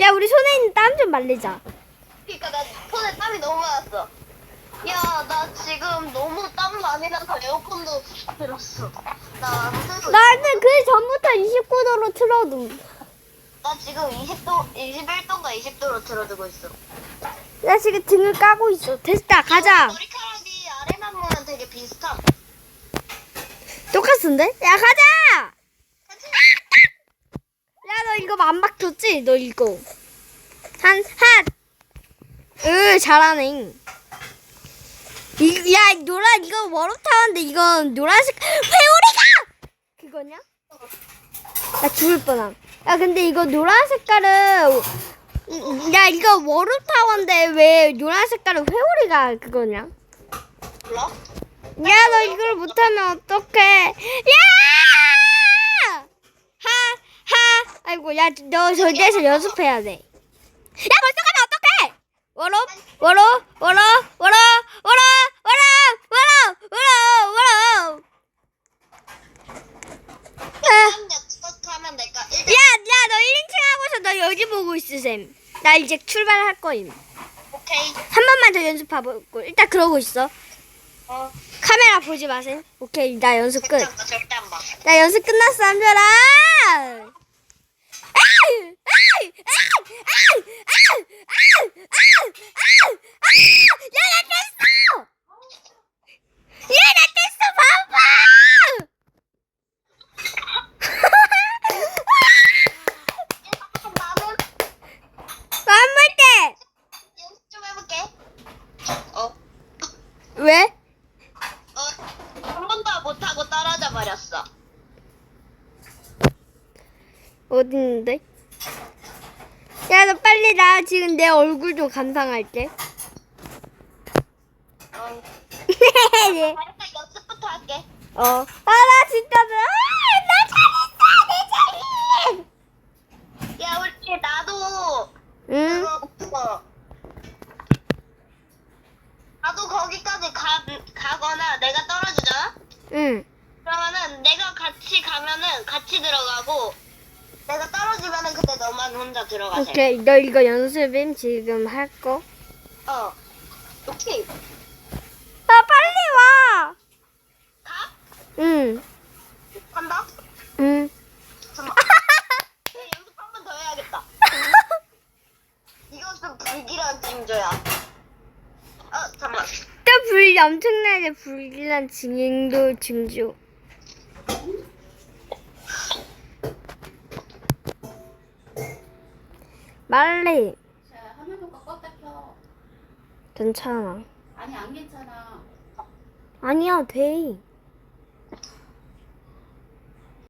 야 우리 손에 있는 땀 좀 말리자. 그러니까 나 손에 땀이 너무 많았어. 야, 나 지금 너무 땀 많이 나서 에어컨도 들었어. 나 나는 그 전부터 29도로 틀어둠. 나 지금 20도, 21도인가 20도로 틀어두고 있어. 나 지금 등을 까고 있어. 됐다 가자. 머리카락이 아래만 보면 되게 비슷함. 똑같은데? 야 가자. 이거 안 바뀌었지? 너 이거 한 한. 으 잘하네. 이, 야 노란 이거 워럭 타는데 이건 노란색 회오리가 그거냐? 나 죽을 뻔함. 야 근데 이거 노란 색깔은 음, 야 이거 워럭 타워인데 왜 노란 색깔은 회오리가 그거냐? 몰라? 야, 너 이걸 못하면 어떡해. 야! 하. 아이고, 야, 너 저기에서 연습해야 돼. 야, 벌써 가면 어떡해! 워로, 워로, 워로, 워로, 워로, 워로, 워로, 워로, 워로. 아, 땀 약속하면 될까? 야, 일단, 야, 너 1인칭 하고서 너 여기 보고 있으셈. 나 이제 출발할 거임. 오케이. 한 번만 더 연습하고, 일단 그러고 있어. 어, 카메라 보지 마셈. 오케이, 나 연습 끝. 절대 안 봐. 나 연습 끝났어, 한별아. 못하고 떨어져 버렸어. 어딨는데? 야, 너 빨리 나 지금 내 얼굴 좀 감상할게. 어, 예. 일단 연습부터 할게. 어. 아, 나 진짜, 아, 나 잘했어! 내 잘했어! 야, 우리 나도 응? 그거 나도 거기까지 가, 가거나 내가 떨어지잖아? 응. 그러면은 내가 같이 가면은 같이 들어가고 내가 떨어지면은 그때 너만 혼자 들어가세. 오케이, 너 이거 연습임 지금 할 거? 어. 오케이. 아, 빨리 와! 가? 응, 간다? 응. 잠깐만. 네, 연습 한 번 더 해야겠다. 이것은 불길한 징조야. 어, 잠깐만. 또 불, 엄청나게 불길한 징도 징조. 말리, 자, 화면 효과 껐다 켜. 괜찮아. 아니, 안 괜찮아. 아니야, 돼.